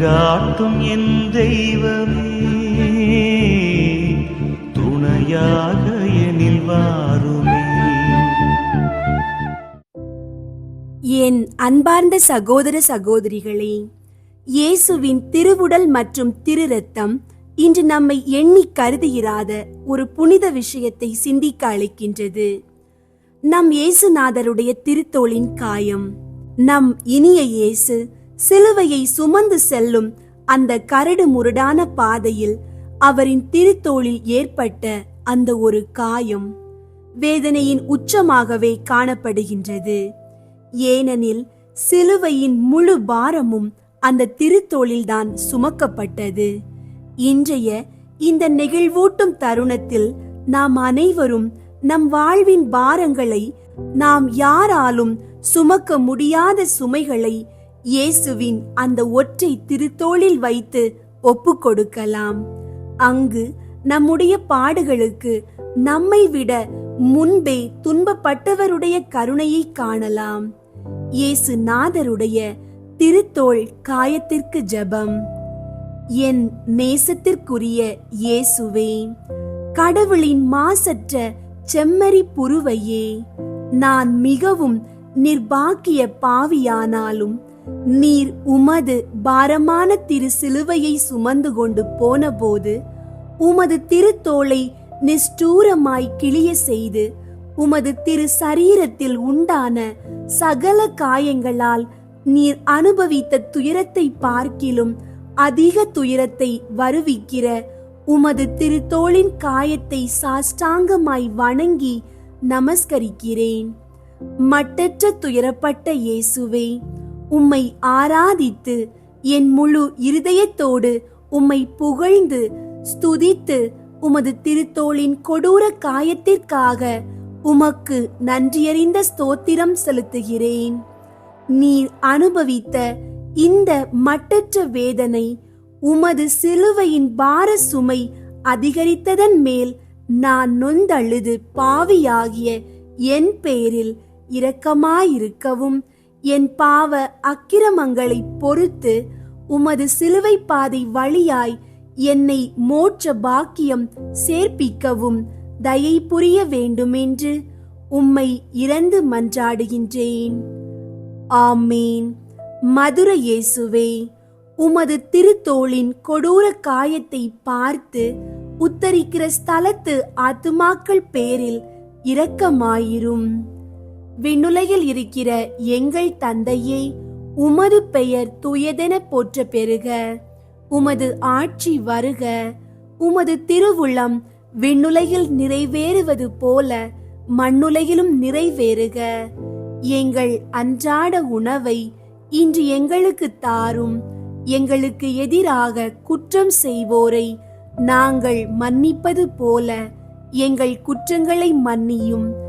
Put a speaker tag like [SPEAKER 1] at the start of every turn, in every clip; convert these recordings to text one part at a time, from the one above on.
[SPEAKER 1] வழிகாட்டும் என் தெய்வமே. துணையாக எனில் வாருமே.
[SPEAKER 2] என் அன்பார்ந்த சகோதர சகோதரிகளே இயேசுவின் திருவுடல் மற்றும் திரு ரத்தம் இன்று நம்மை எண்ணி கருதியிராத ஒரு புனித விஷயத்தை சிந்திக்க அழைக்கின்றது. நம் இயேசுநாதருடைய திருத்தோளின் காயம். நம் இனிய இயேசு சிலுவையை சுமந்து செல்லும் அந்த கரடு முரடான பாதையில் அவரின் திருத்தோளில் ஏற்பட்ட அந்த ஒரு காயம் வேதனையின் உச்சமாகவே காணப்படுகின்றது. ஏனெனில் சிலுவையின் முழு பாரமும் அந்த திருத்தோளில்தான் சுமக்கப்பட்டது. இன்றைய இந்த நெகிழ்வூட்டும் தருணத்தில் நாம் அனைவரும் நம் வாழ்வின் பாரங்களை நாம் யாராலும் சுமக்க முடியாத சுமைகளை இயேசுவின் அந்த ஒற்றை திருத்தோளில் வைத்து ஒப்பு கொடுக்கலாம் அங்கு நம்முடைய பாடுகளுக்கு நம்மை விட முன்பே துன்பப்பட்டவருடைய கருணையை காணலாம். இயேசு நாதருடைய திருத்தோள் காயத்திற்கு ஜெபம். என் நேசத்திற்குரிய இயேசுவே கடவுளின் மாசற்ற செம்மறி புருவையே நான் மிகவும் நிர்பாக்கிய பாவியானாலும் நீர் உமது பாரமான திரு சிலுவையை சுமந்து கொண்டு போனபோது உமது திருத்தோளை நிஷ்டூரமாய் கிளிய செய்து உமது திரு சரீரத்தில் உண்டான சகல காயங்களால் நீர் அனுபவித்த துயரத்தை பார்க்கிலும் அதிக துயரத்தை வருவிக்கிற உமது திருத்தோளின் காயத்தை சாஷ்டாங்கமாய் வணங்கி நமஸ்கரிக்கிறேன். மட்டற்ற துயரப்பட்ட இயேசுவே உம்மை ஆராதித்து என் முழு இருதயத்தோடு உம்மை புகழ்ந்து ஸ்துதித்து உமது திருத்தோளின் கொடூர காயத்திற்காக உமக்கு நன்றியறிந்த ஸ்தோத்திரம் செலுத்துகிறேன். நீர் அனுபவித்த இந்த மட்டற்ற வேதனை உமது சிலுவையின் பார சுமை அதிகரித்ததன் மேல் நான் நொந்தழுது பாவியாகிய என் பேரில் இரக்கமாயிருக்கவும். என் பாவ அக்கிரமங்களை பொறுத்து உமது சிலுவை பாதை வழியாய் என்னை மோட்ச பாக்கியம் சேர்ப்பிக்கவும் தயை புரிய வேண்டுமென்று உம்மை இறந்து மன்றாடுகின்றேன். ஆமேன். மதுர இயேசுவே உமது திருத்தோளின் கொடூர காயத்தை பார்த்து உத்தரிக்கிற ஸ்தலத்து ஆத்துமாக்கள் பேரில் இரக்கமாயிரும். விண்ணுலையில் இருக்கிற எங்கள் தந்தையே உமது பெயர் துயதென போற்ற பெறுக. உமது ஆட்சி வருக. உமது திருவுளம் விண்ணுலையில் நிறைவேறுவது போல மண்ணுலையிலும் நிறைவேறுக. எங்கள் அன்றாட உணவை இன்று எங்களுக்கு தாரும். எங்களுக்கு எதிராக குற்றம் செய்வோரை நாங்கள் மன்னிப்பது போல எங்கள் குற்றங்களை மன்னியும்.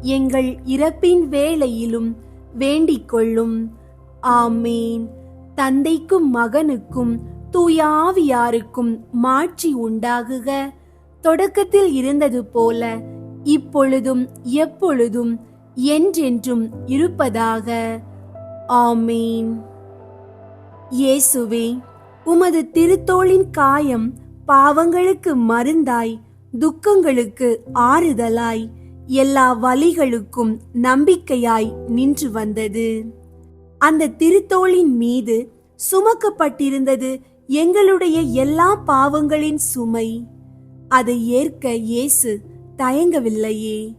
[SPEAKER 2] எங்கள் இறப்பின் வேளையிலும் வேண்டிக் கொள்ளும் ஆமேன். தந்தைக்கும் மகனுக்கும் தூயாவியாருக்கும் மாட்சி உண்டாகுக. தொடக்கத்தில் இருந்தது போல இப்பொழுதும் எப்பொழுதும் என்றென்றும் இருப்பதாக. ஆமேன். இயேசுவே உமது திருத்தோளின் காயம் பாவங்களுக்கு மருந்தாய் துக்கங்களுக்கு ஆறுதலாய். எல்லா வழிகளுக்கும் நம்பிக்கையாய் நின்று வந்தது. அந்த திருத்தோளின் மீது சுமக்கப்பட்டிருந்தது எங்களுடைய எல்லா பாவங்களின் சுமை. அதை ஏற்க இயேசு தயங்கவில்லையே.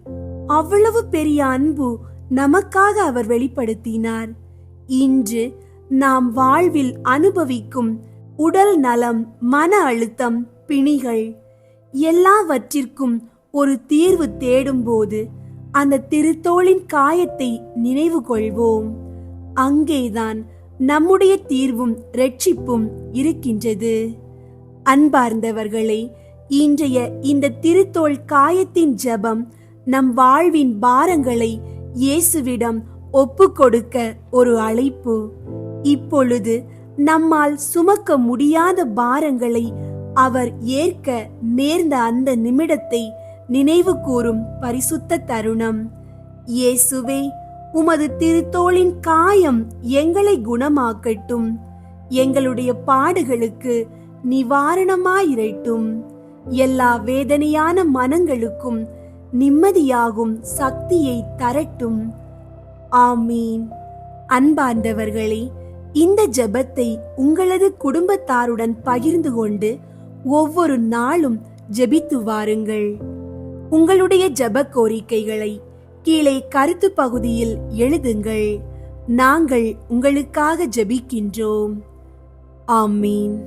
[SPEAKER 2] அவ்வளவு பெரிய அன்பு நமக்காக அவர் வெளிப்படுத்தினார். இன்று நாம் வாழ்வில் அனுபவிக்கும் உடல் நலம் மன அழுத்தம் பிணிகள் எல்லாவற்றிற்கும் ஒரு தீர்வு தேடும்போது அந்த திருத்தோளின் காயத்தை நினைவு கொள்வோம் அங்கேதான் நம்முடைய தீர்வும் ரட்சிப்பும் இருக்கின்றது. அன்பார்ந்தவர்களே இன்றைய இந்த திருத்தோள் காயத்தின் ஜெபம் நம் வாழ்வின் பாரங்களை இயேசுவிடம் ஒப்புக்கொடுக்க ஒரு அழைப்பு. இப்பொழுது நம்மால் சுமக்க முடியாத பாரங்களை அவர் ஏற்க நேர்ந்த அந்த நிமிடத்தை நினைவு கூறும் பரிசுத்த தருணம். இயேசுவே உமது திருத்தோளின் காயம் எங்களை குணமாக்கட்டும். எங்களுடைய பாடுகளுக்கு நிவாரணமாயிரட்டும். எல்லா வேதனையான மனங்களுக்கும் நிம்மதியாகும் சக்தியை தரட்டும். ஆமீன். அன்பார்ந்தவர்களே இந்த ஜெபத்தை உங்களது குடும்பத்தாருடன் பகிர்ந்து கொண்டு ஒவ்வொரு நாளும் ஜெபித்து வாருங்கள். உங்களுடைய ஜப கோரிக்கைகளை கீழே கருத்து பகுதியில் எழுதுங்கள். நாங்கள் உங்களுக்காக ஜெபிக்கின்றோம். ஆமீன்.